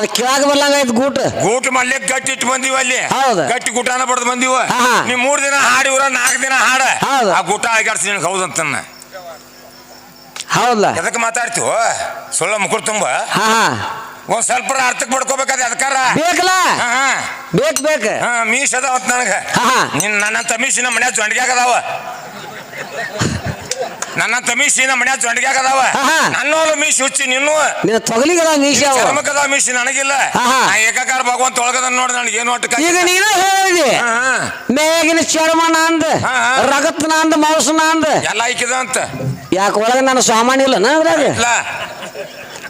ಅದ್ ಕೆಳಗ ಬರ್ಲಂಗ ಆಯ್ತು ಗೂಟ? ಗೂಟ ಮಲ್ಲೆ ಗಟ್ಟಿ ಇಟ್ಟು ಬಂದಿವ ಅಲ್ಲಿ. ಹೌದು. ಗಟ್ಟಿ ಗುಟಾನ ಬಡ್ದು ಬಂದಿವ. ಹಾ, ಹಾ. ನೀ ಮೂರ್ ದಿನ ಹಾಡಿವ್ರ ನಾಲ್ಕು ದಿನ ಹಾಡ. ಹೌದು. ಆ ಗುಟ ಆಗಾಡ್ಸಿ ನಿನಗೆ ಅಂತ ಹೌದಲ್ಲ ಎದಕ್ಕೆ ಮಾತಾಡ್ತೀವ? ಸುಳ್ಳ ಮುಕುರ್ ತುಂಬ. ಹಾ ಹಾ. ಒಂದ್ ಸ್ವಲ್ಪ ಅರ್ಥಕ್ಕೆ ಬಡ್ಕೋಬೇಕಾದ ಅದಕ್ಕಾರ ಬೇಕಲ್ಲ ಹಾ ಹಾ. ಬೇಕ್ ಬೇಕ. ಹಾ ಮೀಸ್ ಅದಾವತ್ ನನಗ. ಹಾ, ಹಾ. ನಿನ್ ನನ್ನ ನಮ್ಮ ಮನ್ಯಾಗ ಜೊಂಡಿಗೆ ಅದಾವ. ನನ್ನ ತಮೀಸಿ ನಮ್ಮ ಮನ್ಯಾಗ ಜೊಂಡಿಗ್ಯಾಗ ಅದಾವ ಹಾ, ಹಾ. ನನ್ನೋಲು ಮೀಸಿ ಹುಚ್ಚಿ ನಿನ್ನೂ ನಿನ್ನ ತೊಗಲಿಗದ ಮೀಸಿ ಚರ್ಮಕದ ಚರ್ಮಕ್ಕದ ಮೀಸಿ ನನಗಿಲ್ಲ. ಆಹಾ. ಹಾ. ನಾ ಏಕಾಕಾರ ಭಗವಂತ ಒಳಗದ ನೋಡಿ ನನಗೆ ಏನು ಒಟ್ಟು ಈಗ ನೀನ ಹೇಳಿದಿ. ಮೇಗಿನ ಚರ್ಮ ನಂದ ಹಾ, ಹಾ. ರಗತ್ ನಂದ ಮಾಂಸ ನಂದ. ಎಲ್ಲ ಐಕಿದ ಅಂತ. ಯಾಕೆ ಒಳಗೆ ನನ್ನ ಸಾಮಾನ್ಯ ಇಲ್ಲ ಅದ್ರಾಗ? ಇಲ್ಲ.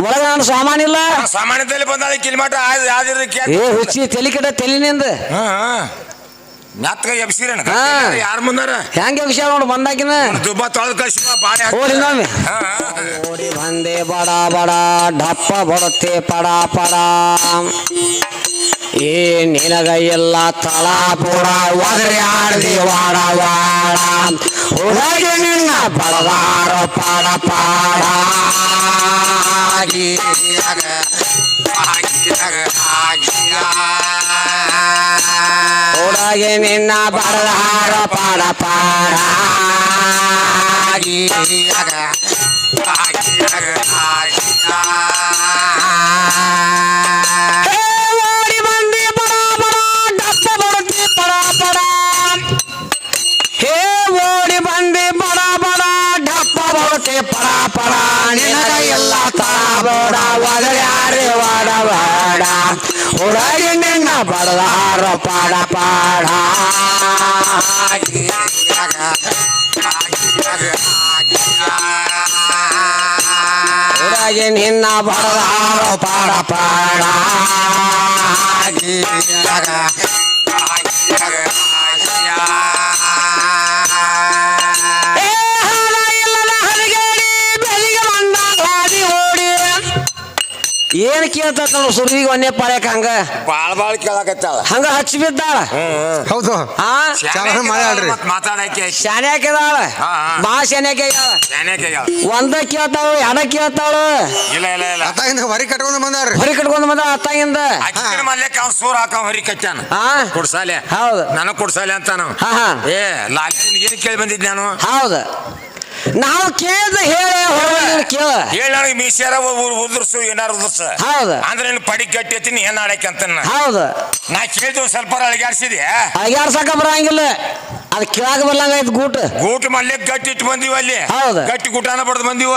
ಒಳಗೆ ನಾನು ಸಾಮಾನ್ಯ ಇಲ್ಲ? ಸಾಮಾನ್ಯದಲ್ಲಿ ಬಂದಾಳ ಕಿಲಿಮಾಟ ಯಾವ್ದಿರ ಏ ಹುಚ್ಚಿ ತಲಿ ಕಡೆ ತಲಿನಿಂದ ಮೆತ್ತಗ ಎಬ್ಸಿರಣ ಹಾ. ಯಾರ ಮುಂದಾರ? ಹೆಂಗೆ ವಿಷಯ ನೋಡು ಬಂದಾಕಿನ? ದುಬ್ಬ ತೊಳೆದ ಕಳ್ಸಿ ಬಾಡಿ ಓಡಿ ಬಂದೆ ಬಡ ಬಡ ಡಪ್ಪ ಬಡುತ್ತೆ ಪಡ ಪಡ. ಏ ನಿನಗ ಎಲ್ಲ ತಳ ಪುಡ ಒದರಿ ವಾಡ ವಾಡ. ಹೊರಗೆ ನಿನ್ನ ಬಡದಾರ ಪಾಡ ಪಾಡ. ಹೊರಗೆ ನಿನ್ನ ಬಡದಾರ ಪಾಡ ಪಾಡ ಹೇ ಓಡಿ ಬಂದಿ ಬಡ ಬಡ ಡಪ್ಪ ಬಡುತ್ತಿ ಪಡ ಪಡ ಹೇ ಓಡಿ ಬಂದಿ ಬಡ ಬಡ ಡಪ್ಪ ಬಡುತ್ತಿ ಪಡ ಪಡ ನಿನಗ ಎಲ್ಲ ಹೊರಗೆ ನಿನ್ನ ಬಡದಾರ ಪಾಡ ಪಾಡ ಹೊರಗೆ ನಿನ್ನ ಬಡದಾರ ಪಾಡ ಪಾಡ. ಏನ್ ಕೇಳ್ತಾ ನೋಡು ಸುರುವಿಗೆ ಒಂದೇ ಪಾಳ್ಯಕ್ ಹಂಗ? ಬಾಳ್ ಬಾಳ್ ಕೇಳಕತ್ತಾಳ. ಹಂಗ ಹಚ್ಚಿ ಬಿದ್ದಾಳ? ಹೌದು. ಆ? ಚಾಲನೆ ಮಾತಾಡ್ರಿ. ಮಾತಾಡಕ್ಕೆ. ಶಾನ್ಯಾಕ ಇದಾಳ ಹಾ, ಹಾ. ಬಾ ಶಾನ್ಯಾಕ ಒಂದ ಕೇಳ್ತಾಳು ಎಡ ಕೇಳ್ತಾಳು. ಇಲ್ಲ ಇಲ್ಲ ಇಲ್ಲ. ಅತ್ತಾಗಿಂದ ಹೊರಿ ಕಟ್ಕೊಂಡು ಬಂದಾರ ಹೊರಿ ಕಟ್ಕೊಂಡು ಬಂದ ಅತ್ತಾಗಿಂದ? ಮಲ್ಯಕ್ಕ ಅವ್ನು ಸೂರ್ ಹಾಕ ಹೊರಿ ಕಚ್ಚಾನ ಹಾ ಕುಡ್ಸಾಲೆ. ಹೌದು. ನನಗ್ ಕುಡ್ಸಾಲೆ ಅಂತ ನಾವು ಹಾ, ಹಾ. ಏ ಲಾಲಿ ಏನ್ ಕೇಳಿ ಬಂದಿದ್ ನಾನು? ಹೌದು. ನಾವು ಕೇಳ್ದ ಹೇಳಿ ಕೇಳ ಹೇಳಿ ನನಗೆ ಮೀಸ್ಯಾರ ಉದುರ್ಸು ಏನಾರು ಉದುರ್ಸ. ಹೌದು. ಅಂದ್ರೆ ನೀನು ಪಡಿ ಗಟ್ಟಿ ಎತ್ತೀನಿ ಏನ್ ಆಡಕ್ಕೆ ಅಂತ ಹೌದು. ನಾ ಕೇಳಿದ್ವು ಸ್ವಲ್ಪ ಅಳಗಾಡ್ಸಿದೆ? ಅಗ್ಯಾಡ್ಸಕ ಬರಂಗಿಲ್ಲ. ಅದ್ ಕೆಳಗ ಬರ್ಲಂಗ ಆಯ್ತು ಗೂಟ. ಗೂಟ ಮಲ್ಲೆ ಗಟ್ಟಿ ಇಟ್ಟು ಬಂದಿವ ಅಲ್ಲಿ. ಹೌದು. ಗಟ್ಟಿ ಗುಟಾನ ಬಡ್ದು ಬಂದಿವ.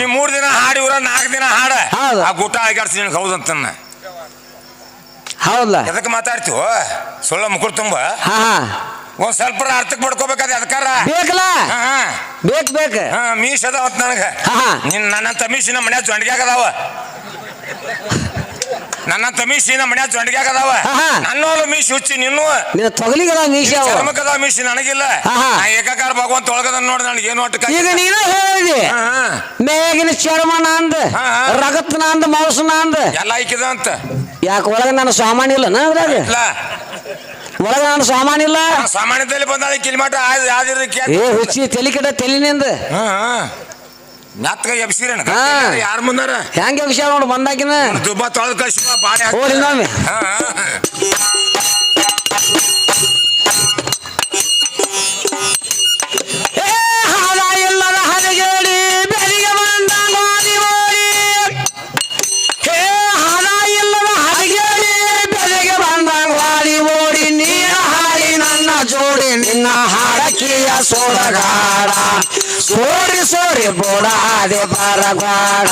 ನೀ ಮೂರ್ ದಿನ ಹಾಡಿವ್ರ ನಾಲ್ಕು ದಿನ ಹಾಡ. ಹೌದು. ಆ ಗುಟ ಆಗಾಡ್ಸಿ ಹೌದು ಹೌದಂತನ್ನ ಹೌದಲ್ಲ ಎದಕ್ಕೆ ಮಾತಾಡ್ತೀವೋ? ಸುಳ್ಳ ಮುಕುರ್ ತುಂಬ. ಹಾ. ಒಂದ್ ಸ್ವಲ್ಪ ಅರ್ಥಕ್ ಪಡ್ಕೋಬೇಕಾದ ಅದಕ್ಕಾರ ಬೇಕಲ್ಲ? ಬೇಕ್ ಬೇಕ. ಹಾ ಮೀಸ್ ಅಂತ ನನಗ. ಹಾ. ನಿನ್ ನನ್ನ ತಮೀಸಿನ ಮನ್ಯಾಗ ಜೊಂಡಿಗ್ಯಾಗ ಅದಾವ. ನನ್ನ ತಮೀಸಿನ ಮನ್ಯಾಗ ಜೊಂಡಿಗ್ಯಾಗ ಅದಾವ. ಹಾ, ಹಾ. ನನ್ನೋಲು ಮೀಸಿ ಹುಚ್ಚಿ ನಿನ್ನು ನಿನ್ನ ತೊಗಲಿಗದ ಮೀಸಿ ಅವ ಚರ್ಮಕ್ಕದ ಮೀಸಿ ನನಗಿಲ್ಲ. ಹಾ, ಹಾ. ನಾ ಏಕಾಕಾರ ಭಗವಂತ ಒಳಗದ ನೋಡಿ ನನಗೆ ಏನು ಒಟ್ಟು ಈಗ ನೀನ ಹೇಳಿದಿ. ಮೇಗಿನ ಚರ್ಮ ನಂದ ಹಾ, ಹಾ. ರಗತ್ ನಂದ ಮಾಂಸ ನಂದ. ಎಲ್ಲ ಐಕಿದ ಅಂತ ಯಾಕೆ ಒಳಗ ನನ್ನ ಸಾಮಾನ್ಯ ಇಲ್ಲ ಅದ್ರಾಗ? ಇಲ್ಲ. ಒಳಗ ನಾನು ಸಾಮಾನ್ ಇಲ್ಲ. ಸಾಮಾನ್ಯದಲ್ಲಿ ಬಂದಾಳ ಕಿಲೋಮೀಟರ್ ಏ ಹುಚ್ಚಿ ತಲೆ ಕಡೆ ತಲಿನಿಂದ ಮೆತ್ತಗ ಎಬ್ಸಿರಣ. ಯಾರ ಮುಂದಾರ? ಹೆಂಗೆ ವಿಷಯ ನೋಡಿ ಬಂದಾಕಿನ? ದುಬ್ಬ ತೊಳೆದ ಕಳ್ಸಿ ಬಾಡಿ ಓಡಿ ನಿನ್ನ ಹಾಡಕಿಯ ಸೋಡಗಾಡ ಸೋರಿ ಸೋರಿ ಬೋಡಾದೆ ಬರಗಾಡ.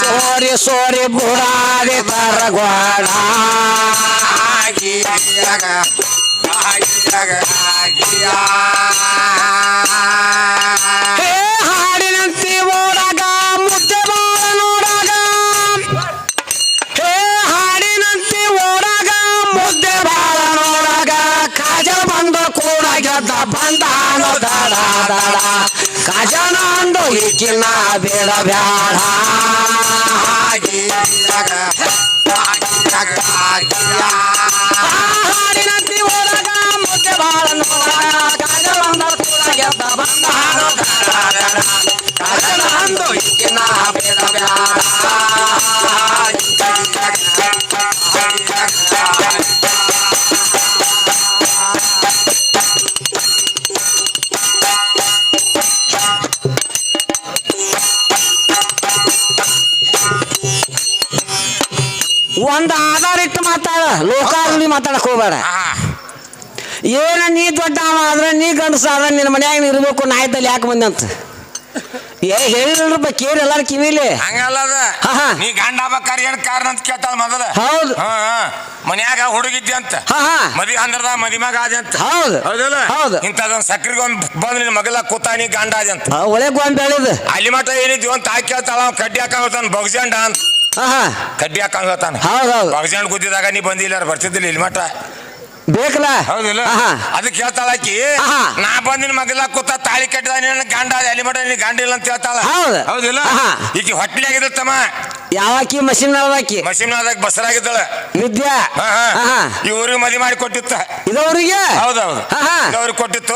ಸೋರಿ ಸೋರಿ ಬುಡಾದೆ ಬರಗಾಡ. ಹೇ ಕಾಜನ ಬೇಡ ಬ್ಯಾಡ ಹಾಡಿನಂತೆ ನೋಡಾಗ ಕಾಜ ಬಂದ ಕೂಡ ಬೇಡ ಬಂದಾನು ಹೋಗ್ಬೇಡ ಏನ ನೀ ದೊಡ್ಡ ಆದ್ರೆ ನೀ ಗಂಡಸ ಆದ್ರೆ ನಿನ್ನ ಮನ್ಯಾಗ ಇರಬೇಕು ನಾಯ್ದಲ್ಲಿ ಯಾಕೆ ಬಂದೆ ಅಂತ. ಏ ಹೇಳಿಲ್ರಪ್ಪ ಕೇಳಿ ಎಲ್ಲಾರು ಕಿವಿಲಿ. ಹಂಗಲ್ಲ ಅದ. ನೀ ಗಂಡ ಆಗ್ಬೇಕಾರೆ ಏನ್ ಕಾರಣ ಅಂತ ಕೇಳ್ತಾಳ ಮೊದಲ. ಹೌದು. ಹಾ ಹಾ. ಮನ್ಯಾಗ ಹುಡುಗಿದ್ದೆ ಅಂತ. ಮದಿ ಅಂದ್ರದ ಮದಿ ಮಗ ಆದೆ ಅಂತ. ಹೌದು. ಹೌದಲ್ಲ? ಹೌದು. ಇಂಥದೊಂದ್ ಸಕ್ರಿಗೆ ಒಂದ್ ಬಂದ್ ನಿನ್ ಮಗಲ ಕೂತಾನಿ ಗಂಡ ಆದೆ ಅಂತ. ಒಳ್ಳೆ ಗೊಂಬೆ ಅಲ್ಲಿ ಮಟ್ಟ ಏನಿದ್ವಿ ಅಂತ ಆಕಿ ಕೇಳ್ತಾಳ ಕಡ್ಡಿ ಹಾಕ ಹೋಗ್ತಾನ ಅಂತ. ಹಾ ಹಾ ಕಡ್ಡಿ ಹಾಕ ಹೋಗ್ತಾನೆ ಹೌದು ಕೂತಿದಾಗ ನೀ ಬಂದಿಲ್ಲ ಬರ್ತಿದ್ದಿಲ್ಲ ಇಲ್ಲಿ ಮಟ್ಟ ಬೇಕಲ್ಲ? ಹೌದಿಲ್ಲ. ಅದಕ್ಕೆ ಹೇಳ್ತಾಳ ಆಕಿ ಆಹಾ. ನಾ ಬಂದಿನ ಮಗಲ ಕೂತ ತಾಳಿ ಕಟ್ಟಿದ ನಿನ್ನ ಗಂಡ ಅಲ್ಲಿ ಮಟ ನೀ ಗಂಡ ಇಲ್ಲ ಅಂತ ಹೇಳ್ತಾಳ. ಹೌದು. ಹೌದಿಲ್ಲ? ಆಹಾ. ಈಕಿ ಹೊಟ್ಟಿ ಆಗಿರುತ್ತಮ್ಮ ಯಾವಾಕಿ ಮಷಿನ್ ನಳದಾಕಿ ಮಷಿನ್ ಬಸರಾಗಿದ್ದಾಳ. ವಿದ್ಯಾ? ಹಾ, ಇವ್ರಿಗೆ ಮದಿ ಮಾಡಿ ಕೊಟ್ಟಿತ್ತ. ಇದವ್ರಿಗೆ? ಹೌದೌದು. ಹಾ, ಹಾ. ಅವ್ರಿಗೆ ಕೊಟ್ಟಿತ್ತು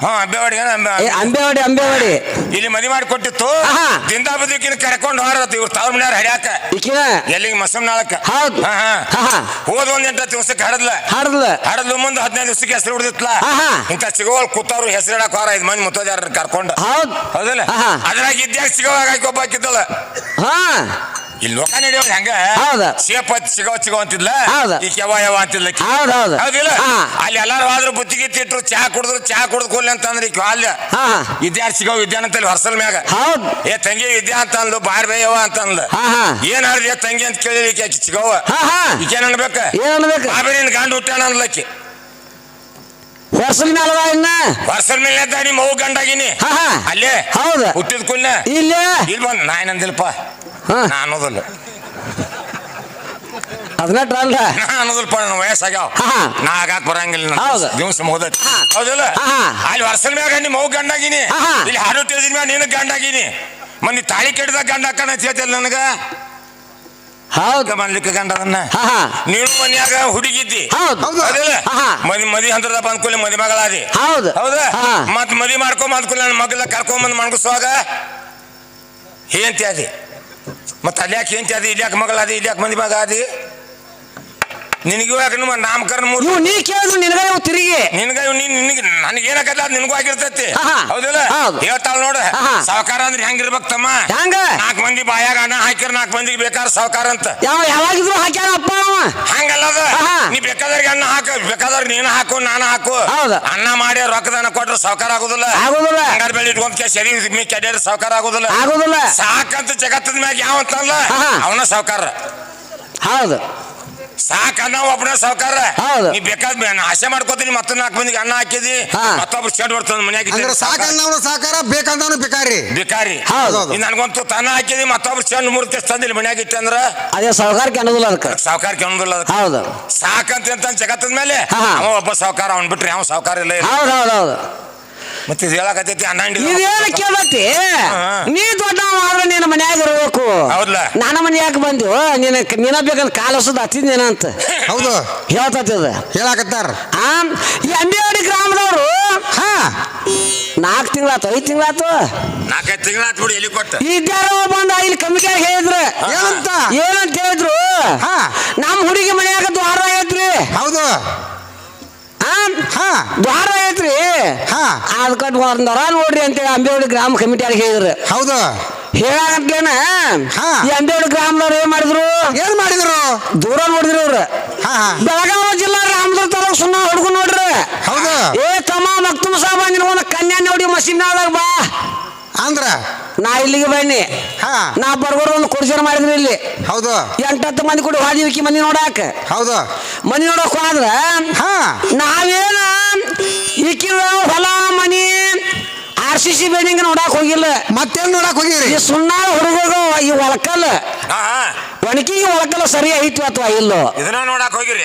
ಹಾ ಅಂಬೇವಾಡಿ ಏನ ಅಂಬೆ- ಏ, ಅಂಬೇವಾಡಿ ಅಂಬೇವಾಡಿ. ಇಲ್ಲಿ ಮದಿ ಮಾಡಿ ಕೊಟ್ಟಿತ್ತು. ಆಹಾ. ದಿಂದ ಬದುಕಿನ ಕರ್ಕೊಂಡು ಹೊರತ್ ಇವ್ರು ತಾವ್ ಮನ್ಯಾರ ಹಡ್ಯಾಕ ಈಕಿನ? ಎಲ್ಲಿಗೆ ಮಸಮ್ನಾಳಕ್ಕ ಹೌದು. ಹಾ ಹಾ. ಹಾ ಹಾ ಹೋದ ಒಂದ್ ಎಂಟ ದಿವಸಕ್ಕೆ ಹಡದ್ಲ ಹಾಡದ್ಲ ಹಡದ್ಲು ಮುಂದೆ ಹದಿನೈದು ದಿವಸಕ್ಕೆ ಹೆಸರು ಹಿಡಿದಿತ್ಲ ಆಹಾ. ಇಂಥ ಸಿಗೋಲ್ ಕೂತವ್ರು ಹೆಸರು ಇಡಕ್ ಹೊರ ಐದು ಮಂದಿ ಮುತ್ತೋದ್ಯಾರ ಕರ್ಕೊಂಡು. ಹೌದು. ಹೌದಲ್ಲ? ಆಹಾ. ಅದ್ರಾಗ ಇದ್ಯಾಗ ಸಿಗೋವಾಗ ಒಬ್ಬ ಹಾಕಿದ್ದಲ್ಲ ಹಾ. ಇಲ್ಲಿ ಲೋಕ ನಡೆಯೋದು ಹೆಂಗ? ಹೌದು. ಸೇಪ ಸಿಗೋ ಸಿಗೋ ಅಂತಿದ್ಲ? ಹೌದು. ಈ ಕೆವ ಯಾವ ಅಂತಿದ್ಲ ಆಕಿ. ಹೌದು ಹೌದು. ಹೌದಿಲ್ಲ ಹಾ. ಅಲ್ಲಿ ಎಲ್ಲಾರು ಆದ್ರೂ ಬುತ್ತಿಗೆ ತಿಟ್ರು ಚಾ ಕುಡಿದ್ರು ಚಾ ಕುಡ್ದು ಕೊಲ್ಲಿ ಅಂತಂದ್ರೆ ಈ ಅಲ್ಲ ಹಾ. ವಿದ್ಯಾರ್ಥಿ ಸಿಗೋ ವಿದ್ಯಾನಂತಲ್ಲಿ ಹೊರಸಲ್ ಮ್ಯಾಗ. ಹೌದು. ಏ ತಂಗಿ ವಿದ್ಯಾ ಅಂತ ಅಂದ್ಲು ಬಾರ್ ಬೇಯವ ಅಂತ ಅಂದ್ಲು ಹಾ ಹಾ. ಏನ್ ಆಡ್ದೆ ತಂಗಿ ಅಂತ ಕೇಳಿ ಈಕೆ ಆಕಿ ಸಿಗವ? ಹಾ ಹಾ. ಈಕೇನ್ ಅನ್ಬೇಕ? ಏನ್ ಅನ್ಬೇಕು? ಬಾಬರಿನ ಗಂಡ ಹುಟ್ಟಾನ ಅಂದ್ಲಕ್ಕಿ ಹೊಸಲ್ ಮ್ಯಾಲದ ಇನ್ನ? ವರ್ಷದ ಮೇಲೆ ನಿಮ್ಮ ಮಗು ಗಂಡಾಗಿನಿ. ಹಾ ಹಾ. ಅಲ್ಲೇ? ಹೌದು. ಹುಟ್ಟಿದ ಕುಲ್ನ ಇಲ್ಲ? ಇಲ್ಲಿ ಬಂದ್ ನಾ ಏನಂದಿಲ್ಪ ನಾ ಅನ್ನೋದಿಲ್ಲ ಅದನ್ನ ಟ್ರಲ್ಲ ನಾ ಅನ್ನೋದಿಲ್ಪ ನನ್ನ ವಯಸ್ಸಾಗ್ಯಾವ. ಹಾ, ಹಾ. ನಾ ಆಗಾಕ್ ಬರಂಗಿಲ್ಲ ಹೌದು. ದಿವಸ ಮುಗ್ದೈತಿ. ಹಾ. ಹೌದಿಲ್ಲ? ಹಾ, ಹಾ. ಅಲ್ಲಿ ವರ್ಷದ ಮ್ಯಾಗ ನಿಮ್ಮ ಮಗು ಗಂಡಾಗಿನಿ. ಹಾ, ಹಾ. ಇಲ್ಲಿ ಹಾಡು ತಿಳಿದಿನ ಮ್ಯಾಗ ನೀನು ಗಂಡಾಗಿನಿ. ಮಂದಿ ತಾಳಿ ಕೆಟ್ಟದಾಗ ಗಂಡ ಹಾಕಣ ಚೇತಲ್ ನನಗೆ? ಹೌದು. ಮನ್ಲಿಕ್ಕೆ ಗಂಡ ಅದನ್ನ? ಹಾ ಹಾ. ನೀನು ಮನ್ಯಾಗ ಹುಡುಗಿದ್ದಿ. ಹೌದು. ಹೌದು. ಹೌದಿಲ್ಲ? ಹಾ, ಹಾ. ಮದಿ ಮದಿ ಹಂತದ ಬಂದ್ ಕೂಲಿ ಮದಿ ಮಗಳಾದಿ. ಹೌದು. ಹೌದಾ? ಹಾ. ಮತ್ ಮದಿ ಮಾಡ್ಕೊಂಬ ಬಂದ್ ಕೂಲಿ ನನ್ನ ಮಗಳ ಕರ್ಕೊಂಬಂದ್ ಮಣಗಿಸುವಾಗ? ಏಂತಿ ಅದಿ ಮತ್ ಅಲ್ಲಿ ಯಾಕೆ ಏಂತಿ ಅದಿ ಇಲ್ಲಿ ಯಾಕೆ ಮಗಳಾದಿ ಇಲ್ಲಿ ಯಾಕೆ ಮಂದಿ ಮಗ ಆದಿ ನಿನಗೂ ಯಾಕೆ ನಿಮ್ಮ ನಾಮಕರಣ ಮೂರು ಇವು ನೀ ಕೇಳಿದ್ರು ನಿನಗ ಇವು ತಿರುಗಿ. ನಿನ್ಗ ಇವ್ ನೀನ್ ನಿನಗೆ ನನಗೆ ಏನಕ್ಕಲ್ಲ ಅದು ನಿನಗೂ ಆಗಿರ್ತೈತಿ. ಆಹಾ. ಹೌದಿಲ್ಲ? ಹೌದು. ಹೇಳ್ತಾಳ ನೋಡು. ಆಹಾ. ಸಾವುಕಾರ ಅಂದ್ರೆ ಹೆಂಗಿರ್ಬೇಕು ತಮ್ಮ ಹೆಂಗ? ನಾಲ್ಕು ಮಂದಿ ಬಾಯಾಗ ಅನ್ನ ಹಾಕಿರ ನಾಲ್ಕು ಮಂದಿಗೆ ಬೇಕಾದ ಸಾವುಕಾರ ಅಂತ. ಯಾವ ಯಾವಾಗಿದ್ರು ಹಾಕ್ಯಾನ ಅಪ್ಪ ಅವ. ಹಂಗಲ್ಲ ಅದು. ಆಹಾ. ನೀ ಬೇಕಾದವ್ರಿಗೆ ಅನ್ನ ಹಾಕ ಬೇಕಾದವ್ರಿಗೆ ನೀನು ಹಾಕು ನಾನು ಹಾಕು. ಹೌದು. ಅನ್ನ ಮಾಡಿ ರೊಕ್ಕದನ್ನ ಕೊಟ್ರೆ ಸಾವುಕಾರ ಆಗುದಿಲ್ಲ. ಆಗುದಿಲ್ಲ. ಹಂಗಾರ ಬೆಳಿ ಇಟ್ಕೊಂಡ್ ಸರಿ ಮೀ ಕೆಡ್ಯಾರ ಸಾವುಕಾರ ಆಗುದಿಲ್ಲ. ಆಗುದಿಲ್ಲ. ಸಾಕಂತ ಜಗತ್ತದ ಮ್ಯಾಗ ಯಾವ ಅಂತಲ್ಲ ಆಹಾ. ಅವನ ಸಾವುಕಾರ ಹೌದು. ಸಾಕನ್ನ ಒಬ್ಬನ ಸಾವುಕಾರ ಹೌದು. ನೀ ಬೇಕಾದ ಬೇ- ಆಸೆ ಮಾಡ್ಕೋತೀನಿ ಮತ್ತೆ ನಾಲ್ಕು ಮಂದಿಗೆ ಅನ್ನ ಹಾಕಿದಿ ಹಾ. ಮತ್ತೊಬ್ರು ಚೆಂಡ್ ಬರ್ತದ ಮನ್ಯಾಗ ಅಂದ್ರೆ ಸಾವ್ಕಾರ. ಸಾಕಂದವನು ಸಾಕಾರ ಬೇಕಂದವನು ಬೇಕಾರಿ ಭಿಕಾರಿ ಹೌದು. ಹೌದು. ನನ್ಗಂತೂ ತನ್ನ ಹಾಕಿದಿ ಮತ್ತೊಬ್ರು ಮೂರು ಮೂರ್ತಿ ತಂದಿಲ್ಲ ಮನ್ಯಾಗ ಇಟ್ಟಂದ್ರ ಅದೇ ಸಹಕಾರಕ್ಕೆ ಅನ್ನೋದಿಲ್ಲ ಅದಕ್ಕೆ ಸಾವುಕಾರ ಕೆಣದಿಲ್ಲ ಅದಕ್ಕೆ ಹೌದು ಸಾಕಂತ ಜಗತ್ತದ ಮೇಲೆ ಹಾ. ಅವ ಒಬ್ಬ ಸಾವುಕಾರ ಅವ್ನ್ ಬಿಟ್ರಿ ಯಾವ ಸಾವುಕಾರ ಇಲ್ಲ ಇಲ್ಲ. ಹೌದು ಹೌದು ಹೌದು ಮತ್ತೆ ಇದು ಹೇಳಕತ್ತೈತಿ ಅನ್ನ ಹಿಂಡಿ ಇದೇನು ಕೇಳತಿ ನೀ ದೊಡ್ಡ ಆದ್ರೆ ನಿನ್ನ ಮನ್ಯಾಗ ಇರ್ಬೇಕು. ಹೌದ್ಲ. ನನ್ನ ಮನ್ಯಾಗ ಬಂದು? ನಿನ್ನ ನಿನ್ನ ಬೇಕಂತ ಕಾಲ ಹೊಸದು ಹತ್ತಿದ್ದೇನ ಅಂತ. ಹೌದು. ಹೇಳ್ತತಿ ಅದು. ಹೇಳಾಕತ್ತಾರ. ಆ ಈ ಅಂಬೇವಾಡಿ ಗ್ರಾಮದವರು? ಹಾ. ನಾಲ್ಕು ತಿಂಗಳಾತು ಐದು ತಿಂಗಳಾತು? ನಾಲ್ಕೈದು ತಿಂಗಳ ಆತ್ ಬಿಡಿ ಎಲ್ಲಿ ಕೊಟ್ಟ? ಇದ್ಯಾರೋ ಬಂದ ಇಲ್ಲಿ ಕಮ್ಮಿಗೆ ಹೇಳಿದ್ರು. ಏನಂತ? ಏನಂತ ಹೇಳಿದ್ರು? ಹಾ. ನಮ್ಮ ಹುಡುಗಿ ಮನ್ಯಾಗ ದ್ವಾರ ಐತ್ರಿ. ಹೌದು. ಹಾ. ದ್ವಾರ ಐತ್ರಿ. ಹಾ. ಅದಕ್ಕೆ ಒಂದರ ನೋಡ್ರಿ ಅಂತೇಳಿ ಅಂಬೇವಾಡಿ ಗ್ರಾಮ ಕಮಿಟಿಯವ್ರಿಗೆ ಹೇಳಿದ್ರು. ಹೌದು. ಹೇಳಾಗಂತೇನ ಹಾ. ಈ ಅಂಬೇವಾಡಿ ಗ್ರಾಮದವ್ರು ಏನ್ ಮಾಡಿದ್ರು? ಏನ್ ಮಾಡಿದ್ರು? ದೂರ ನೋಡಿದ್ರು ಅವ್ರು ಹಾ ಹಾ. ಬೆಳಗಾವಿ ಜಿಲ್ಲಾ ರಾಮದುರ್ಗ ತಾಲೂಕು ಸುಣ್ಣ ಹುಡುಗ ನೋಡ್ರಿ. ಹೌದು. ಏ ತಮ್ಮ ಮಕ್ತುಮ ಸಾಬ ನಿನ್ನ ಒಂದು ಕನ್ಯಾ ನೋಡಿ ಮಸೀಬ್ನಾಳಾಗ ಬಾ. ಅಂದ್ರ? ನಾ ಇಲ್ಲಿಗೆ ಬನ್ನಿ. ಹಾ. ನಾ ಬರ್ಗೋರು ಒಂದು ಕುರ್ಜನ ಮಾಡಿದ್ರಿ ಇಲ್ಲಿ. ಹೌದು. ಎಂಟತ್ತು ಮಂದಿ ಕೂಡ ಹೋದಿವಿಕಿ ಮನಿ ನೋಡಾಕ. ಹೌದು. ಮನಿ ನೋಡಕ್ ಹೋದ್ರ ಹಾ. ನಾವೇನ ಈಕಿನ ಹೊಲ ಮನಿ ಆರ್ ಸಿ ಸಿ ಬಿಲ್ಡಿಂಗ್ ನೋಡಕ್ ಹೋಗಿಲ್ಲ. ಮತ್ತೇನ್ ನೋಡಕ್ ಹೋಗಿರಿ ಈ ಸುಣ್ಣ ಹುಡುಗ ಈ ಒಳಕಲ್ಲ. ಒಣಕಿಗೆ ಒಳಕಲ್ಲ ಸರಿ ಐತಿ ಅಥವಾ ಇಲ್ಲೋ? ಇದನ್ನ ನೋಡಕ್ ಹೋಗಿರಿ?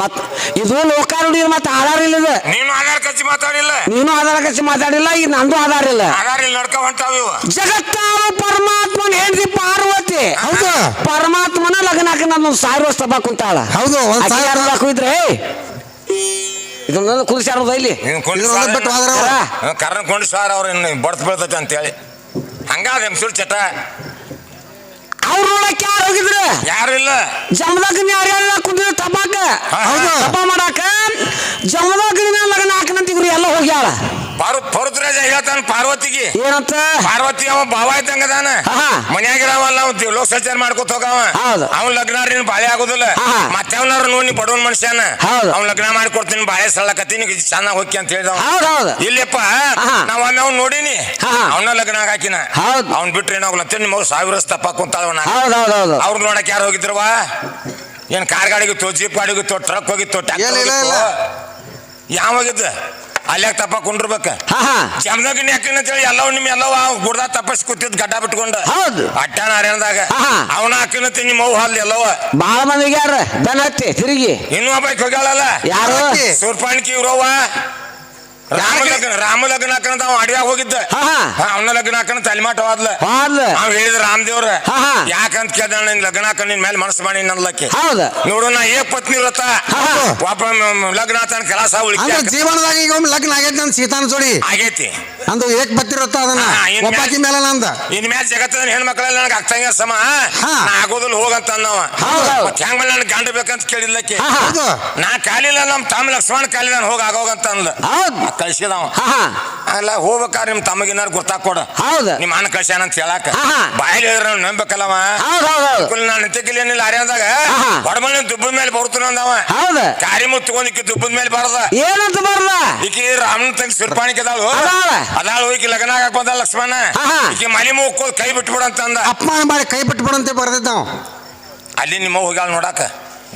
ಮತ್ ಇದು ಲೋಕಾರೂಢಿ ಮತ್ತೆ ಆಧಾರ ಇಲ್ಲ ಇದು. ನೀನು ಆಧಾರ ಕಚ್ಚಿ ಮಾತಾಡಿಲ್ಲ? ನೀನು ಆಧಾರ ಕಚ್ಚಿ ಮಾತಾಡಿಲ್ಲ ಈಗ ನಂದು ಆಧಾರ ಇಲ್ಲ. ಆಧಾರ ಇಲ್ಲಿ ನಡ್ಕ ಹೊಂಟಾವ ಇವು. ಜಗತ್ತಾರು ಪರಮಾತ್ಮನ ಹೆಂಡತಿ ಪಾರ್ವತಿ. ಹೌದು. ಪರಮಾತ್ಮನ ಲಗ್ನ ಹಾಕಿ ನಾನು ಸಾವಿರ ವರ್ಷ ತಬಾ ಕುಂತಾಳ. ಹೌದು ಒಂದ್ ಯಾರ್ ಬಾಕು ಇದ್ರೆ ಇದನ್ನ ಇಲ್ಲಿ. ಬಿಟ್ಟು ಹೋದ್ರ ಅವ್ರು. ಕರ್ನ ಕೊಂಡು ಸಾರ್ ಅವ್ರ ಇನ್ನು ಬಡ್ತ ಬೀಳ್ತೈತೆ ಅಂತೇಳಿ. ಹಂಗಾದ ಸುಳ್ಳು ಚಟ? ಅವ್ರ ನೋಡಕ್ ಯಾರು ಹೋಗಿದ್ರು? ಯಾರು ಇಲ್ಲ ಜಮದಾಗ ಯಾರ್ಯಾರ ಕುಂತಿದ್ರು ತಪಾಕ? ಹೌದು. ತಪ ಮಾಡಾಕ? ಜಮದಾಗ ಲಗ್ನ ಹಾಕನಂತಿದ್ರು ಎಲ್ಲ ಹೋಗ್ಯಾಳ. ಪಾರ್ ಪರುದ್ರಾಜ ಹೇಳ್ತಾನ ಪಾರ್ವತಿಗೆ. ಏನಂತ? ಪಾರ್ವತಿ ಅವ ಭಾವ ಇದ್ದಂಗದಾನ. ಮನ್ಯಾಗಿರವಲ್ಲ ಅವ್ ಲೋಕ ಸಂಚಾರ ಮಾಡ್ಕೊತ ಹೋಗವ. ಹೌದು. ಅವ್ನ ಲಗ್ನ ನೀನ್ ಬಾಳೆ ಆಗುದಿಲ್ಲ. ಮತ್ತೆ ಅವನಾರ ನೋಡಿ ಬಡವನ್ ಮನುಷ್ಯನ. ಹೌದು. ಅವ್ನ ಲಗ್ನ ಮಾಡ್ಕೊಡ್ತೀನಿ ಬಾಳೆ ಸಳ್ಳಕತ್ತೀನಿ ಚೆನ್ನಾಗ್ ಹೋಗಿ ಅಂತ ಹೇಳಿದವ. ಹೌದ್ ಹೌದು. ಇಲ್ಲಪ್ಪ ನಾವು ನಾವ್ ಒಮ್ಮೆ ಅವ್ನ್ ನೋಡಿನಿ. ಅವನ ಲಗ್ನ ಹಾಕಿನ ಹೌದು. ಅವ್ನ್ ಬಿಟ್ರೆ ಏನಾಗಲ್ಲ ಅಂತ ನಿಮ್ಮ ಸಾವಿರ ತಪ್ಪ ಕುಂತಾಳವನ ಹೌದ್ ಹೌದ್ ಹೌದು. ಅವ್ರ ನೋಡಕ್ ಯಾರು ಹೋಗಿದ್ರವ ಏನ್ ಕಾರ್ ಗಾಡಿಗಿತ್ತು ಜೀಪ್ ಗಾಡಿಗಿತ್ತು ಟ್ರಕ್ ಹೋಗಿತ್ತು ಟ್ರ್ಯಾಕ್ಟರ್ ಇಲ್ಲ, ಇಲ್ಲ, ಹೋಗಿತ್ತು ಯಾವ ಹೋಗಿದ್ದು? ಅಲ್ಯಾಗ ತಪ್ಪ ಕುಂಡ್ರಬೇಕ. ಹಾ ಹಾ. ಜಮದಾಗ ಯಾಕಿನ ಅಂತೇಳಿ ಎಲ್ಲವ ನಿಮ್ ಎಲ್ಲವ ಗುಡ್ದಾಗ ತಪ್ಪಸ್ ಕೂತಿದ್ ಗಡ್ಡ ಬಿಟ್ಕೊಂಡ. ಹೌದು. ಅಟ್ಟಾನ ಅರೇಣದಾಗ ಆಹಾ. ಅವನ ಹಾಕಿನತಿ ನಿಮ್ಮ ಅವು ಅಲ್ಲಿ ಎಲ್ಲವ. ಬಾಳ ಮಂದಿಗೆ ಯಾರ? ದನ ಹತ್ತಿ ತಿರುಗಿ. ಇನ್ನೂ ಒಬ್ಬ ಹೋಗ್ಯಾಳಲ್ಲ. ಯಾರು. ಸೂರ್ಪಾಣಿಕಿ ಇವ್ರವ್ವ. ರಾಮ ಲಗ್ನ ರಾಮ ಲಗ್ನ ಹಾಕಂತ ಅವ ಅಡಿಯಾಗ ಹೋಗಿದ್ದ. ಹಾ ಹಾ. ಅವನ ಲಗ್ನ ಹಾಕಂತ ತಲೆಮಾಟವಾದ್ಲ ಹೋದ್ಲ. ಅವ್ ಹೇಳಿದ ರಾಮದೇವ್ರ ಹಾ, ಹಾ. ಯಾಕಂತ ಕೇಳ್ದ ನಿನ್ ಲಗ್ನ ಹಾಕ ನಿನ್ ಮೇಲೆ ಮನಸ್ಸು ಮಾಡಿ ನನ್ಲಕ್ಕೆ ಹೌದು. ನೋಡು ನಾ ಏ ಪತ್ನಿ ಇರತ್ತ ಹಾ, ಹಾ. ಒಬ್ಬ ಮ- ಲಗ್ನ ಆತನ ಕೆಲಸ ಉಳಿಕೆ ಅಂದ್ರೆ ಜೀವನದಾಗ ಈಗ ಒಮ್ಮೆ ಲಗ್ನ ಆಗೈತಿ ನನ್ ಸೀತಾನ ಜೋಡಿ. ಆಗೈತಿ. ಅಂದು ಏಕ್ ಬತ್ತಿರತ್ತ ಅದನ್ನ. ಹಾ, ಒಬ್ಬಾಕಿ ಮೇಲೆ ನಂದ. ಇನ್ ಮೇಲೆ ಜಗತ್ತದ ಹೆಣ್ಮಕ್ಳೆಲ್ಲ ನನಗೆ ಆಗ್ತಂಗ ಸಮ. ಹಾ. ನಾ ಆಗೋದಿಲ್ಲ ಹೋಗಂತ ಅನ್ನವ. ಹೌದ್ ಹೌದ್. ಮತ್ತೆ ಹೆಂಗ್ ನನ್ ಗಂಡ ಬೇಕಂತ ಕೇಳಿದ್ಲಕ್ಕೆ. ಹಾ, ಹಾ. ಹೌದು ನಾ ಕಾಲಿಲ್ಲ ನಮ್ ತಮ್ಮ ಲಕ್ಷ್ಮಣ ಕಾಲಿಲ್ಲ ಹೋಗ ಆಗೋಗಂತ ಅಂದ ಹೌದ್. ಕಳ್ಸಿದವ. ಅಲ್ಲ ಹೋಗ್ಬೇಕಾದ್ರೆ ನಿಮ್ ತಮ್ಮಗಿನಾರು ಕೊಡ ಹೌದ. ನಿಮ್ಮ ಅಣ್ಣ ಕಳ್ಸ್ಯಾನ ಅಂತ ಹೇಳಾಕ. ಬಾಯಲ್ಲಿ ಹೇಳಿದ್ರೆ ನಾವ್ ನಂಬೇಕಲ್ಲವ? ನಾನು ಏನಿಲ್ಲ ಅರ್ಯಾಂದಾಗ ಹಾ, ಹಾ. ಹೊಡಮನೆ ದುಬ್ಬದ ಮೇಲೆ ಬರುತ್ತಾನ ಅಂದವ. ಹೌದ. ಕಾರಿ ಮುತ್ತು ತಗೊಂಡಿಕ್ಕಿ ದುಬ್ಬದ ಮೇಲೆ ಬರದ. ಏನಂತ ಬರದ ಈಕಿ ರಾಮನ ತಂಗಿ ಸುರ್ಪಾಣಿಕೆ ಅದಾಳು. ಅದಾಳ. ಈಕಿ ಲಗ್ನ ಆಗಕ್ ಬಂದ ಲಕ್ಷ್ಮಣ. ಈಕಿ ಮಲಿ ಮುಕ್ಕೋದ್ ಕೈ ಬಿಟ್ಬಿಡು ಅಂತ ಅಂದ. ಅಪ್ಪ ಮಾಡಿ ಕೈ ಬಿಟ್ಬಿಡಂತೆ ಬರ್ದಿದ್ದ ನಾವು ಅಲ್ಲಿ ನಿಮ್ಮ ಹೋಗ್ಯಾಳ ನೋಡಾಕ.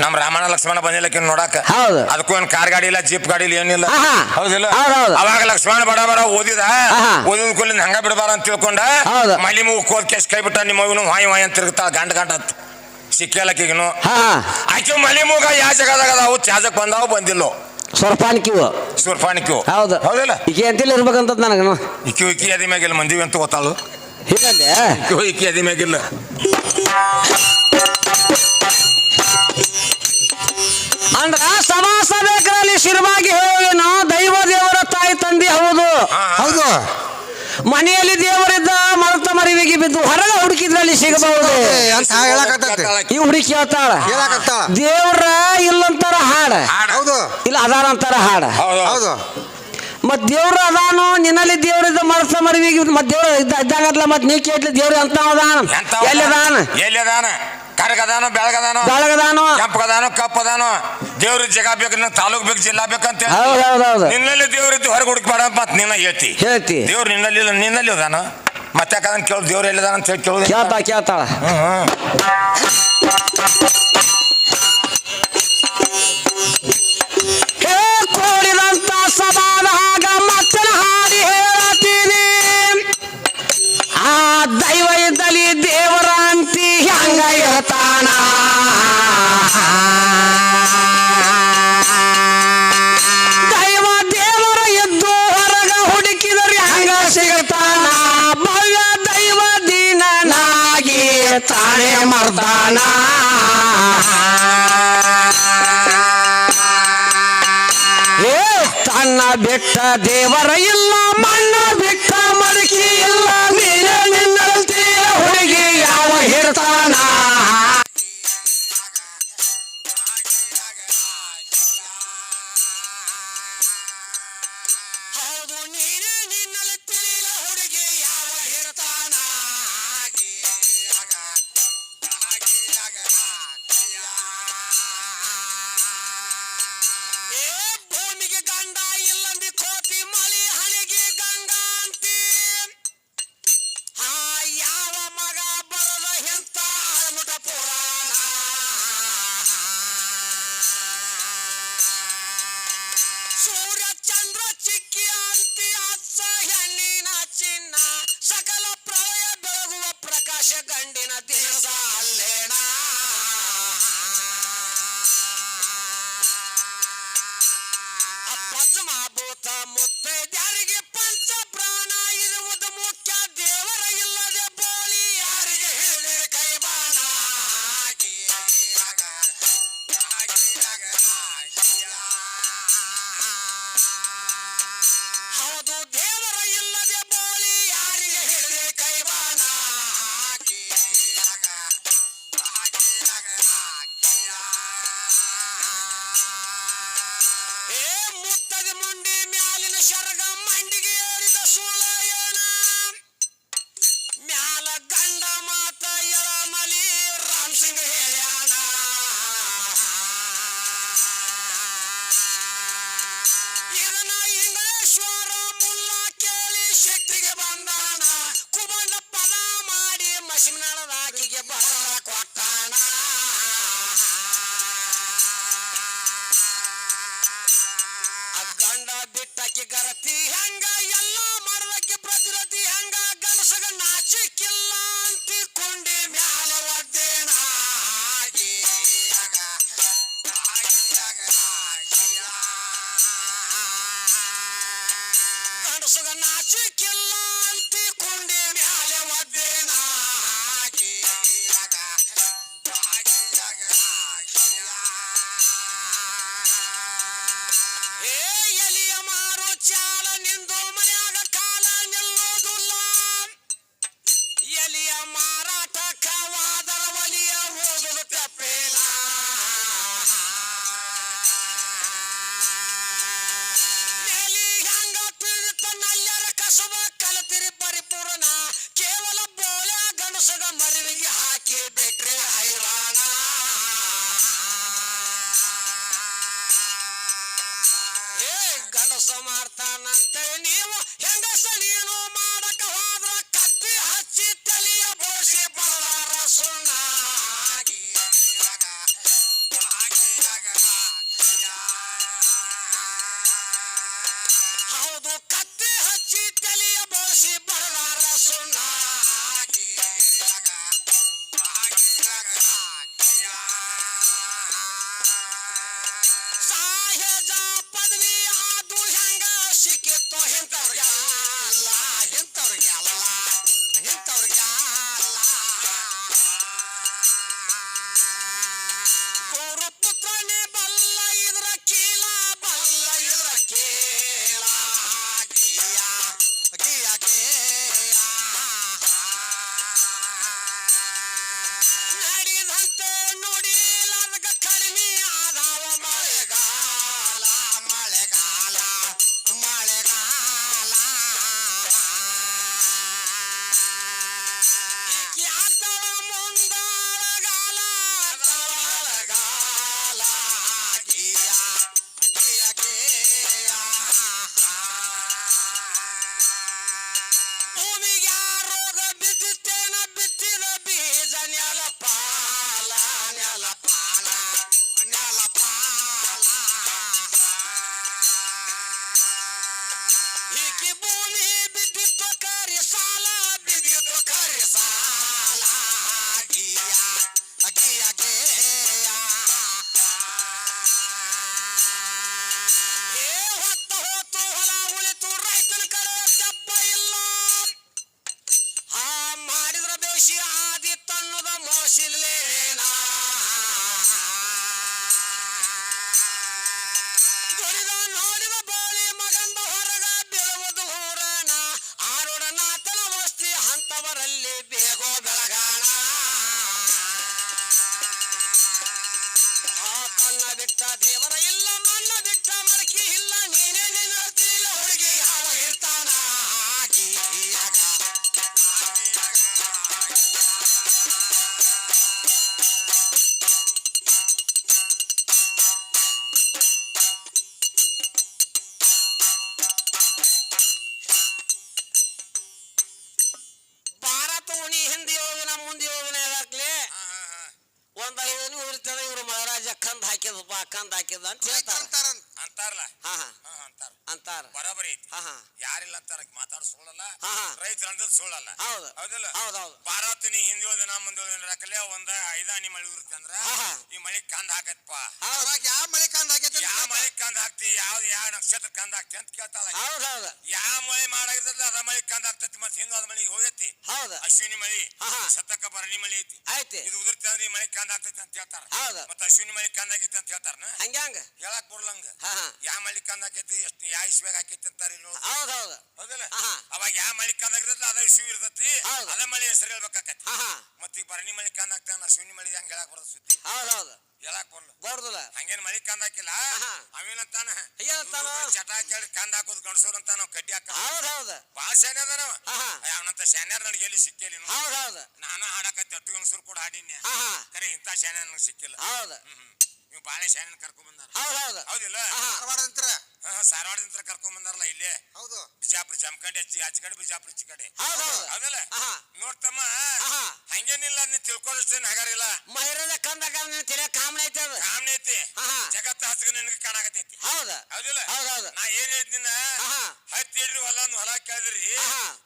ನಮ್ ರಾಮಣ್ಣ ಲಕ್ಷ್ಮಣ ಬಂದಿಲ್ಲ ನೋಡಾಕ. ಹೌದು. ಅದಕ್ಕೂ ಏನ್ ಕಾರ್ ಗಾಡಿ ಇಲ್ಲ ಜೀಪ್ ಗಾಡಿ ಇಲ್ಲ ಏನಿಲ್ಲ. ಹೌದಿಲ್ಲ? ಹೌದ್ ಹೌದ್. ಅವಾಗ ಲಕ್ಷ್ಮಣ ಬಡ ಬಡ ಓದಿದ. ಓದಿದ ಕೂಲಿಂದ ಹಂಗ ಬಿಡಬಾರ ಅಂತ ತಿಳ್ಕೊಂಡ. ಹೌದು. ಮೂಗು ಕೋದ್ ಕೇಸ್ ಕೈ ಬಿಟ್ಟ ನಿಮ್ಮ ಮಗನು ಹಾಯ್ ಹಾಯ್ ಅಂತ ತಿರುಗ್ತಾಳ ಗಂಡ ಗಂಡ ಅಂತ. ಸಿಕ್ಕಲಕ್ಕಿಗನು ಆಕೆ ಮಲಿ ಮೂಗ ಯಾವ ಜಗದಾಗ ಅದಾವು ಚಾಜಕ್ ಬಂದಾವು ಬಂದಿಲ್ಲೋ. ಸ್ವರ್ಪಾನಿಕಿವು ಸುರ್ಪಾಣಿಕ್ಯು ಹೌದು. ಹೌದಿಲ್ಲ? ಈಗ ಅಂತಿಲ್ಲ ಇರ್ಬೇಕಂತ ನನಗನು. ಇಕ್ಕಿ ಇಕ್ಕಿ ಅದಿ ಮ್ಯಾಗಿಲ್ಲ ಮಂದಿವಿ ಅಂತ ಗೊತ್ತಾಳು. ಹೀಗಂದೆ ಇಕ್ಕಿ ಇಕ್ಕಿ ಅದಿ ಮ್ಯಾಗಿಲ್ಲ. ಅಂದ್ರ ಸಮಾಸ ಬೇಕರಲ್ಲಿ ಶಿರವಾಗಿ ಹೇಳೇನು ದೈವ ದೇವರ ತಾಯಿ ತಂದೆ ಹೌದು. ಹೌದು. ಮನೆಯಲ್ಲಿ ದೇವರಿದ್ದ ಮರತ ಮರಿವಿಗೆ ಬಿದ್ದು ಹೊರಗೆ ಹುಡುಕಿದ್ರಲ್ಲಿ ಸಿಗಬಹುದು? ಅಂತ ಹೇಳಕತ್ತೈತಿ. ಈ ಹುಡುಕಿ ಹೇಳ್ತಾಳ ದೇವ್ರ ಇಲ್ಲಂತಾರ ಹಾಡ. ಹೌದು. ಇಲ್ಲ ಅದಾರ ಅಂತಾರ ಹಾಡ. ಹೌದು. ಹೌದು. ಮತ್ ದೇವ್ರ ಅದಾನು ನಿನ್ನಲ್ಲಿ ದೇವ್ರಿದ್ದ ಮರಸ ಮರಿವಿಗೆ ಮತ್ ದೇವ್ರ ಇದ್ದ ಇದ್ದಾಗತ್ಲ ಮತ್ ನೀ ಕೇಳ್ಲಿ ದೇವ್ರ ಅಂತ ಅದಾನ? ಎಲ್ಲಿ ಅದಾನ? ಎಲ್ಲಿ ಅದಾನ? ಕರಗದಾನೋ ಬೆಳಗದಾನೋ ಬೆಳಗದಾನು. ಕೆಂಪಗದಾನೋ ಕಪ್ಪದಾನೋ ದೇವ್ರ ಜಗ ಬೇಕು ನಂಗೆ ತಾಲೂಕ್ ಬೇಕು ಜಿಲ್ಲಾ ಬೇಕಂತ. ಹೇಳಿ. ಹೌದ್ ಹೌದ್ ಹೌದು. ನಿನ್ನಲ್ಲಿ ದೇವ್ರಿದ್ದು ಹೊರಗೆ ಹುಡುಕ್ಬೇಡ ಮತ್ ನಿನ್ನ ಹೇಳ್ತಿ. ಹೇಳ್ತಿ. ದೇವ್ರು ನಿನ್ನಲ್ಲಿ ಇಲ್ಲ ನಿನ್ನಲ್ಲಿ ಇದಾನ ಮತ್ತೆ ಯಾಕಂದ್ರೆ ಕೇಳು ದೇವ್ರು ಎಲ್ಲಿದಾನ ಅಂತ ಹೇಳಿ ಕೇಳುದು? ಕೇಳ್ತಾ ಕೇಳ್ತಾಳ. ಹ್ಮ್, ತಾನೇ ಮರ್ದಾನ. ಏ ತನ್ನ ಬೆಟ್ಟ ದೇವರ ಇಲ್ಲ ಮಣ್ಣ. ಬಿತ್ತದ ಮುಂಡಿ ಮ್ಯಾಲಿನ ಶರಗ ಮಂಡಿಗೆ ಏರಿದ ಸುಳ್ಳ ಏನ? ಗಂಡಸಗ ನಾಚಿಕಿಲ್ಲ ಅಂತಿಕೊಂಡೆ ಮ್ಯಾಲೆ ಒದ್ದೇನ ಗಂಡಸ ಮಾಡ್ತಾನಂತೆ ನೀವು ಹೆಂಗಸ ನೀನು ಮಾಡಕ ಹೌದಲ್ಲ? ಹೌದೌದು. ಭಾರತನಿ ಹಿಂದಿ ದಿನ ಮುಂದೆ ಹಾಕಲೇ ಒಂದ ಐದಾನಿ ಮಳಿ ಇರುತ್ತೆ ಅಂದ್ರ ಹಾ, ಹಾ. ಈ ಮಳಿ ಕಂದ್ ಹಾಕತ್ಪ. ಯಾವ ಮಳಿ ಕಂದ ಹಾಕೈತೆ ಯಾವ ಮಳಿ ಕಂದ ಹಾಕ್ತಿ ಯಾವ ಯಾವ ನಕ್ಷತ್ರ ಕಂದ ಹಾಕ್ತಿ ಅಂತ ಕೇಳ್ತಾಳ. ಹೌದೌದು ಯಾವ ಮಳಿ ಮಾಡಾಗಿರ್ತದ ಅದ ಮಳಿ ಕಂದ ಹಾಕ್ತೈತಿ ಮತ್ ಹಿಂದ್ ಅದ ಮಳಿಗೆ ಹೋಗೈತಿ. ಹೌದು. ಅಶ್ವಿನಿ ಮಳಿ ಶತಕ ಭರಣಿ ಮಳಿ ಐತಿ. ಐತಿ ಇದು ಉದುರ್ತಿ ಅಂದ್ರೆ ಈ ಮಳಿ ಕಂದ ಹಾಕ್ತೈತಿ ಅಂತ ಹೇಳ್ತಾರ. ಹೌದು. ಮತ್ತ ಅಶ್ವಿನಿ ಮಳಿ ಕಂದ ಆಗೈತಿ ಅಂತ ಹೇಳ್ತಾರ ಹಂಗ್ಯಾಂಗ ಹೇಳಕ್ ಬರ್ಲಂಗ ಯಾವ ಮಳಿ ಕಂದ್ ಹಾಕೈತಿ ಎಷ್ಟು ಯಾವ ಇಸ್ವ್ಯಾಗ ಆಕೈತಿ ಅಂತಾರ. ಹೌದೌದು ಹೌದಲ್ಲ? ಅವಾಗ ಯಾವ ಮಳಿ ಕಂದ ಆಗಿರ್ತೈತಿ ಅದ ಇಶ್ಯೂ ಇರ್ತೈತಿ. ಹೌದು. ಅದ ಮಳಿ ಹೆಸರು ಹೇಳ್ಬೇಕಾಕತಿ ಹಾ ಹಾ. ಮತ್ತ ಈಗ ಭರಣಿ ಮಳಿ ಕಂದ ಹಾಕ್ತಾನ ಅಶ್ವಿನಿ ಮಳಿ ಹಂಗ ಹೇಳಕ್ ಬರೋದು ಸುದ್ದಿ. ಹೌದೌದು ಹೇಳಕ್ ಬರ್ದು ಬರ್ದಲ್ಲ ಹಂಗೇನ್ ಮಳಿ ಕಂದ ಹಾಕಿಲ್ಲ? ಹಾ. ಅವೇನಂತಾನ ಏನಂತಾನ? ಇವ್ರು ಚಟ ಕೇಳಿ ಕಂದ ಹಾಕೋದು ಗಂಡಸೂರ್ ಅಂತ ನಾವು ಕಡ್ಡಿ ಹಾಕ ಹೌದೌದು ಬಾಳ ಶಾನೆ ಅವ. ಹಾ, ಹಾ. ಅವನಂತ ಶಾನ್ಯಾರ ನಡಿಗೆಲ್ಲಿ ಸಿಕ್ಕಿಲ್ಲ ಇನ್ನು. ಹೌದೌದು ನಾನು ಹಾಡಕತ್ತೆ ಹತ್ತು ಗಣಸೂರ್ ಕೂಡ ಹಾಡಿನಿ ಹಾ ಹಾ. ಕರೆ ಇಂಥ ಶಾನೆ ನನಗೆ ಸಿಕ್ಕಿಲ್ಲ. ಹೌದು. ಹ್ಮ್ ಹ್ಮ್. ನೀವು ಬಾಳೆ ಶಾಲೆನ ಕರ್ಕೊಂಡ್ ಬಂದಾರ. ಹೌದ್ ಹೌದು. ಹೌದಿಲ್ಲ. ಧಾರವಾಡ ಅಂತೀರ ಕರ್ಕೊಂಡ್ ಬಂದಾರಲ್ಲ ಇಲ್ಲೇ? ಹೌದು. ಬಿಜಾಪುರ ಚಮಕಂಡಿ ಹಚ್ಚಿ ಆಚೆ ಕಡೆ ಬಿಜಾಪುರ ಈಚೆ ಕಡೆ. ಹೌದ್ ಹೌದು. ಹೌದಲ್ಲ? ನೋಡ್ತಮ್ಮ. ಹಂಗೇನಿಲ್ಲ ನೀ ತಿಳ್ಕೊಳ್ಳೋಷ್ಟೇನು ಹಗಾರಿಲ್ಲ. ಕಂದಾಗ ತಲೆ ಕಾಮನ ಐತೆ ಅದು. ಕಾಮನೆ ಐತಿ. ಜಗತ್ತ ಹಸಗ ನಿನಗೆ ಕಾಣಾಕತೈತಿ ಹೌದ. ಹೌದಿಲ್ಲ? ಹೌದ್ ಹೌದು. ನಾ ಏನ್ ಹೇಳ್ತೀನ ಹತ್ತಿಡ್ರಿ ಹೊಲ ಹೊಲ ಕೇಳಿದ್ರಿ.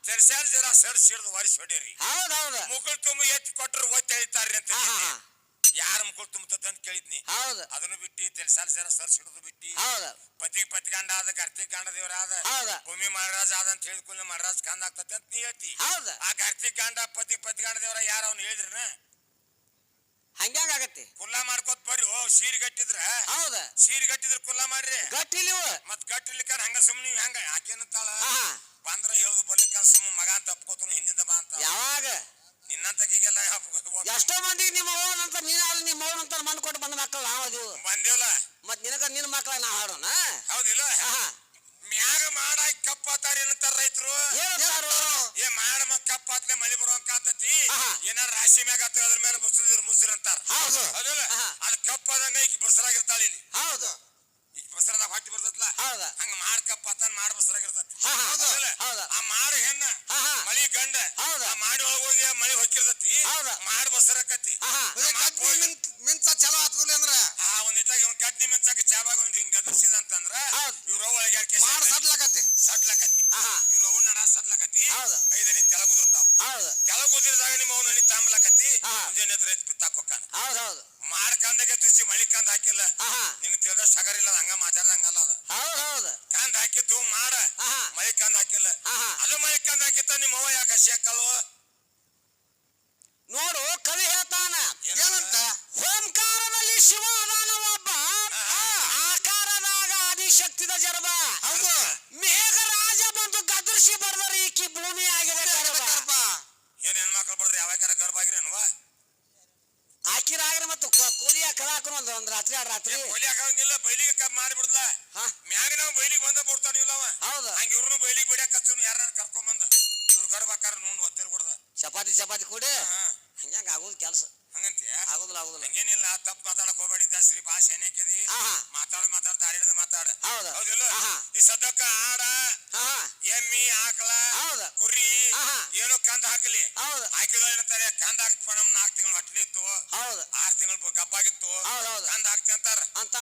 ತೆರ್ಸ್ಯಾರ ಜರ ಸರ್ ಸಿಡ್ದು ವರ್ಷ ಹೊಡೀರಿ. ಹೌದ್ ಹೌದು. ಮುಕ್ಕಳು ತುಂಬ ಎತ್ತಿ ಕೊಟ್ಟರು ಒತ್ತಿ ಹೇಳ್ತಾರ್ರಿ ಅಂತ ಆಹಾ. ಯಾರ ಮುಖ ತುಂಬತದ ಅಂತ ಕೇಳಿದ್ನಿ. ಹೌದು. ಅದನ್ನು ಬಿಟ್ಟಿ ತೆಲ್ಸಾಲ ಸರ್ ಸಿಡ್ದು ಬಿಟ್ಟಿ ಹೌದು. ಪತಿ ಗಂಡ ಆದ ಕಾರ್ತಿಕ್ ಗಂಡ ದೇವರ ಆದ ಹೌದು. ಭೂಮಿ ಮಹಾರಾಜ ಆದ ಅಂತ ಹೇಳಿದ್ಕೂಲ ಮಹಾರಾಜ್ ಕಂದ ಆಗ್ತತೆ ಅಂತ ನೀ ಹೇಳ್ತಿ. ಹೌದು. ಆ ಕಾರ್ತಿಕ್ ಗಂಡ ಪತಿ ಪತಿಗಂಡ ದೇವರ ಯಾರ ಅವ್ನು ಹೇಳಿದ್ರನ? ಹಂಗ್ಯಾಂಗ ಆಗತ್ತೆ ಕುಲ್ಲಾ ಮಾಡ್ಕೋತ ಬರ್ರಿ. ಓ ಸೀರ್ ಗಟ್ಟಿದ್ರ? ಹೌದ. ಸೀರೆ ಗಟ್ಟಿದ್ರ ಕುಲ್ಲಾ ಮಾಡ್ರಿ. ಗಟ್ಟಿಲಿ. ಮತ್ ಗಟ್ಟಿಲಿಕ್ಕ ಹಂಗ ಸುಮ್ಮನೆ ನೀವು ಹೆಂಗ? ಆಕೇನಂತಾಳ? ತಾಳ ಬಂದ್ರ ಹೇಳುದು ಬರ್ಲಿಕ್ಕ ಸುಮ್ಮ ಮಗ ಅಂತ ತಪ್ಕೋತನು ಹಿಂದಿಂದ ಬಾ ಅಂತ. ಯಾವಾಗ? ನಿನ್ನಂತಕಿಗೆಲ್ಲ ಎಷ್ಟೋ ಮಂದಿ ನಿಮ್ಮ ಅವ್ವನ ಅಂತ ನೀನ್ ಅಲ್ಲಿ ನಿಮ್ಮ ಅವ್ವನ ಅಂತ ಮಣ್ಣು ಕೊಟ್ಟು ಬಂದ ಮಕ್ಕಳು ನಾವು ಅದು ಬಂದೇವಲ್ಲ ಮತ್ ನಿನಗ ನಿನ್ನ ಮಕ್ಕಳ ನಾ ಹಾಡೋಣ? ಹೌದಿಲ್ಲ. ಮ್ಯಾಗ ಮಾಡ ಕಪ್ಪಾತಾರ ಏನಂತಾರ ರೈತರು? ಏ ಮಾಡ ಕಪ್ಪಾತ್ಲೆ ಮಳಿ ಬರುವಂಕ ಅಂತತಿ ಏನಾರ ರಾಶಿ ಮ್ಯಾಗ ಆತ ಅದ್ರ ಮೇಲೆ ಮುಸ್ರಿದ್ರು ಮುಸಿರ್ ಅಂತಾರ. ಹೌದು. ಹೌದಿಲ್ಲ. ಅದ್ ಕಪ್ಪಾದಂಗ ಈಗ ಬಸರಾಗಿರ್ತಾಳ ಇಲ್ಲಿ. ಹೌದು. ಈಗ ಬಸರದಾಗ ಹೊಟ್ಟಿ ಬರ್ತತ್ಲ? ಹೌದ. ಹಂಗ ಮಾಡ್ ಕಪ್ಪಾತನ್ ಮಾಡ ಬಸರಾಗಿರ್ತತಿ? ಹೌದ. ಆದಿಶಕ್ತಿದ ಜರ್ಬ ಹೌದು. ಮೇಘರಾಜ ಬಂದು ಗದರ್ಸಿ ಬರ್ದರಿ ಈಕಿ ಭೂಮಿ ಆಗಿದೆ ಗರ್ಭ. ಏನ್ ಹೆಣ್ಮಕ್ಳು ಬಿಡ್ರಿ ಯಾವಾಗ ಗರ್ಭ ಆಗಿರೇನುವ ಹಾಕಿರಾಗ್ರಿ ಮತ್ತು ಕೊ- ಕೋಲಿಯ ಕಳಾಕನು ಒಂದು ಒಂದ್ ರಾತ್ರಿ ಆ ರಾತ್ರಿ. ಕೊಲಿ ಹಾಕಂಗಿಲ್ಲ ಬೈಲಿಗೆ ಕಮ್ಮಿ ಮಾಡಿಬಿಡ್ಲ ಹಾ. ಮ್ಯಾಗ ನಾವು ಬೈಲಿಗೆ ಬಂದ ಬಿಡ್ತಾನ ಇಲ್ಲವ ಹೌದು. ಹಂಗ ಇವ್ರನ್ನು ಬೈಲಿಗೆ ಬಿಡಕ್ ಹಚ್ಚು ಯಾರನ್ನ ಕರ್ಕೊಂಡ್ ಬಂದ ಇವ್ರು ಗರ್ಭ ಹಾಕಾರ ನೋಡ್ ಒತ್ತಿರ್ ಕೊಡ್ದ ಚಪಾತಿ ಚಪಾತಿ ಕೊಡಿ. ಹಂಗ ಆಗೋದು ಕೆಲಸ. ಆಗುದಿಲ್ಲ. ಆಗುದಿಲ್ಲ ಹಂಗೇನಿಲ್ಲ ತಪ್ಪು ಮಾತಾಡಕ್ ಹೋಗ್ಬೇಡಿದ್ದ ಶ್ರೀ ಭಾಷೆ ಏನೇಕಿದಿ ಮಾತಾಡು ಮಾತಾಡ್ತಾ ಆಡಿದ ಮಾತಾಡ. ಹೌದು. ಈ ಸದ್ಯಕ್ಕ ಆಡ ಎಮ್ಮಿ ಆಕಳ ಕುರಿ ಏನೋ ಕಂದ ಹಾಕಲಿ. ಹಾಕಿದ ಏನಂತಾರೆ ಕಂದ ಹಾಕ್ತಪ್ಪ ನಮ್ ನಾಲ್ಕು ತಿಂಗಳು ಹಟ್ಲಿತ್ತು. ಆರ್ ತಿಂಗಳು ಗಬ್ಬಾಗಿತ್ತು. ಕಂದ ಹಾಕ್ತಿ ಅಂತಾರ.